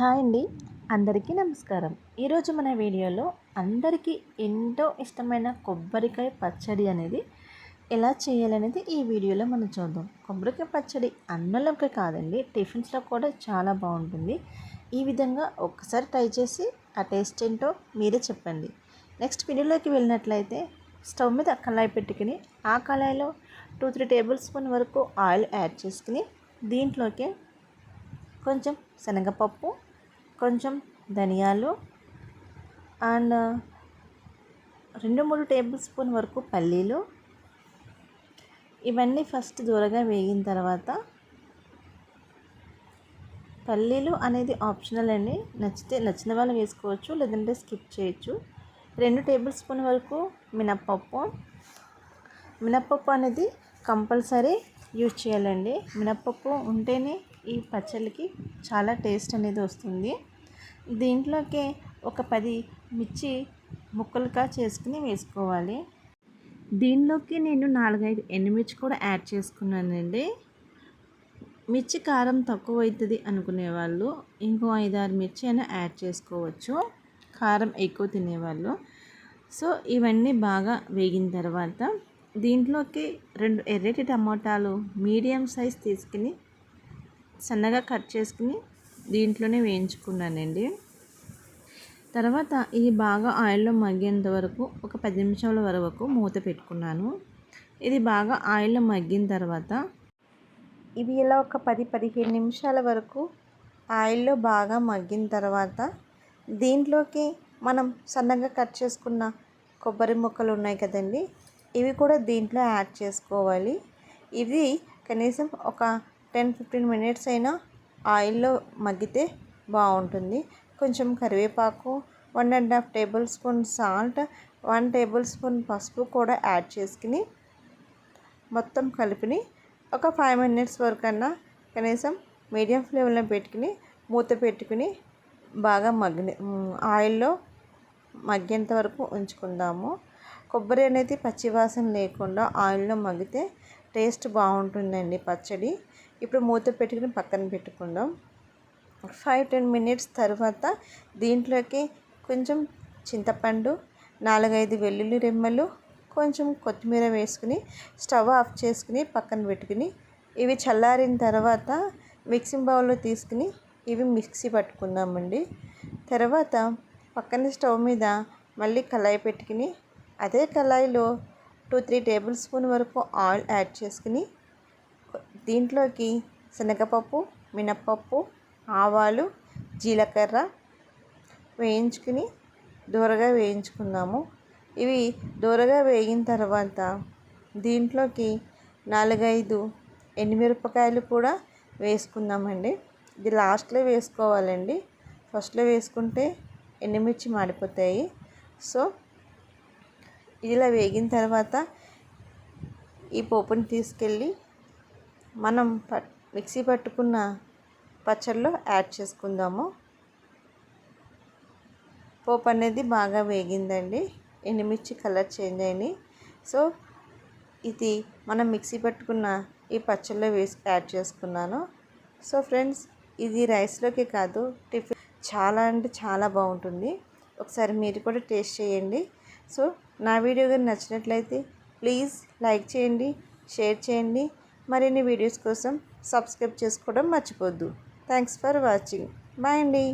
Hi అండి. అందరికీ నమస్కారం. ఈరోజు మన వీడియోలో అందరికీ ఎంతో ఇష్టమైన కొబ్బరికాయ పచ్చడి అనేది ఎలా చేయాలనేది ఈ వీడియోలో మనం చూద్దాం. కొబ్బరికాయ పచ్చడి అన్నంలోకి కాదండి టిఫిన్స్లో కూడా చాలా బాగుంటుంది. ఈ విధంగా ఒక్కసారి ట్రై చేసి ఆ టేస్ట్ ఏంటో మీరే చెప్పండి. నెక్స్ట్ వీడియోలోకి వెళ్ళినట్లయితే స్టవ్ మీద కళాయి పెట్టుకుని ఆ కళాయిలో టూ త్రీ టేబుల్ స్పూన్ వరకు ఆయిల్ యాడ్ చేసుకుని దీంట్లోకి కొంచెం శనగపప్పు కొంచెం ధనియాలు అండ్ రెండు మూడు టేబుల్ స్పూన్ వరకు పల్లీలు. ఇవన్నీ ఫస్ట్ దూరగా వేగిన తర్వాత పల్లీలు అనేది ఆప్షనల్ అండి. నచ్చితే నచ్చిన వాళ్ళు వేసుకోవచ్చు లేదంటే స్కిప్ చేయొచ్చు. రెండు టేబుల్ స్పూన్ వరకు మినప్పప్పు. మినప్పప్పు అనేది కంపల్సరీ యూజ్ చేయాలండి. మినప్పప్పు ఉంటేనే ఈ పచ్చళ్ళకి చాలా టేస్ట్ అనేది వస్తుంది. దీంట్లోకి ఒక పది మిర్చి ముక్కలుగా చేసుకుని వేసుకోవాలి. దీనిలోకి నేను నాలుగైదు ఎండుమిర్చి కూడా యాడ్ చేసుకున్నానండి. మిర్చి కారం తక్కువ అవుతుంది అనుకునే వాళ్ళు ఇంకో ఐదారు మిర్చి అయినా యాడ్ చేసుకోవచ్చు. కారం ఎక్కువ తినేవాళ్ళు. సో ఇవన్నీ బాగా వేగిన తర్వాత దీంట్లోకి రెండు ఎర్రటి టమోటాలు మీడియం సైజ్ తీసుకుని సన్నగా కట్ చేసుకుని దీంట్లోనే వేయించుకున్నానండి. తర్వాత ఇది బాగా ఆయిల్లో మగ్గేంత వరకు ఒక పది నిమిషాల వరకు మూత పెట్టుకున్నాను. ఇది బాగా ఆయిల్లో మగ్గిన తర్వాత ఇవి ఇలా ఒక పది పదిహేను నిమిషాల వరకు ఆయిల్లో బాగా మగ్గిన తర్వాత దీంట్లోకి మనం సన్నగా కట్ చేసుకున్న కొబ్బరి ముక్కలు ఉన్నాయి కదండి ఇవి కూడా దీంట్లో యాడ్ చేసుకోవాలి. ఇది కనీసం ఒక టెన్ ఫిఫ్టీన్ మినిట్స్ అయినా ఆయిల్లో మగ్గితే బాగుంటుంది. కొంచెం కరివేపాకు one and half tablespoon salt one tablespoon పసుపు కూడా యాడ్ చేసుకుని మొత్తం కలిపిని ఒక ఫైవ్ మినిట్స్ వరకు అన్నా కనీసం మీడియం ఫ్లేమ్లో పెట్టుకుని మూత పెట్టుకుని బాగా మగ్గి ఆయిల్లో మగ్గేంత వరకు ఉంచుకుందాము. కొబ్బరి అనేది పచ్చివాసన లేకుండా ఆయిల్లో మగ్గితే టేస్ట్ బాగుంటుందండి పచ్చడి. ఇప్పుడు మూత పెట్టుకుని పక్కన పెట్టుకుందాం. ఫైవ్ టెన్ మినిట్స్ తర్వాత దీంట్లోకి కొంచెం చింతపండు నాలుగైదు వెల్లుల్లి రెమ్మలు కొంచెం కొత్తిమీర వేసుకుని స్టవ్ ఆఫ్ చేసుకుని పక్కన పెట్టుకుని ఇవి చల్లారిన తర్వాత మిక్సింగ్ బౌల్లో తీసుకుని ఇవి మిక్సీ పట్టుకుందామండి. తర్వాత పక్కన స్టవ్ మీద మళ్ళీ కళాయి పెట్టుకుని అదే కళాయిలో టూ త్రీ టేబుల్ స్పూన్ వరకు ఆయిల్ యాడ్ చేసుకుని దీంట్లోకి శనగపప్పు మినప్పప్పు ఆవాలు జీలకర్ర వేయించుకుని దూరగా వేయించుకుందాము. ఇవి దూరగా వేగిన తర్వాత దీంట్లోకి నాలుగైదు ఎండుమిరపకాయలు కూడా వేసుకుందామండి. ఇది లాస్ట్లో వేసుకోవాలండి. ఫస్ట్లో వేసుకుంటే ఎండుమిర్చి మాడిపోతాయి. సో ఇలా వేగిన తర్వాత ఈ పోపుని తీసుకెళ్ళి మనం ప మిక్సీ పట్టుకున్న పచ్చడిలో యాడ్ చేసుకుందాము. పోపు అనేది బాగా వేగిందండి. ఎండుమిర్చి కలర్ చేంజ్ అయినాయి. సో ఇది మనం మిక్సీ పట్టుకున్న ఈ పచ్చళ్ళలో వేసి యాడ్ చేసుకున్నాను. సో ఫ్రెండ్స్ ఇది రైస్లోకి కాదు టిఫిన్ చాలా అంటే చాలా బాగుంటుంది. ఒకసారి మీరు కూడా టేస్ట్ చేయండి. సో నా వీడియో కానీ నచ్చినట్లయితే ప్లీజ్ లైక్ చేయండి షేర్ చేయండి. మరిన్ని వీడియోస్ కోసం సబ్స్క్రైబ్ చేసుకోవడం మర్చిపోద్దు. థ్యాంక్స్ ఫర్ వాచింగ్ బాయ్ అండి.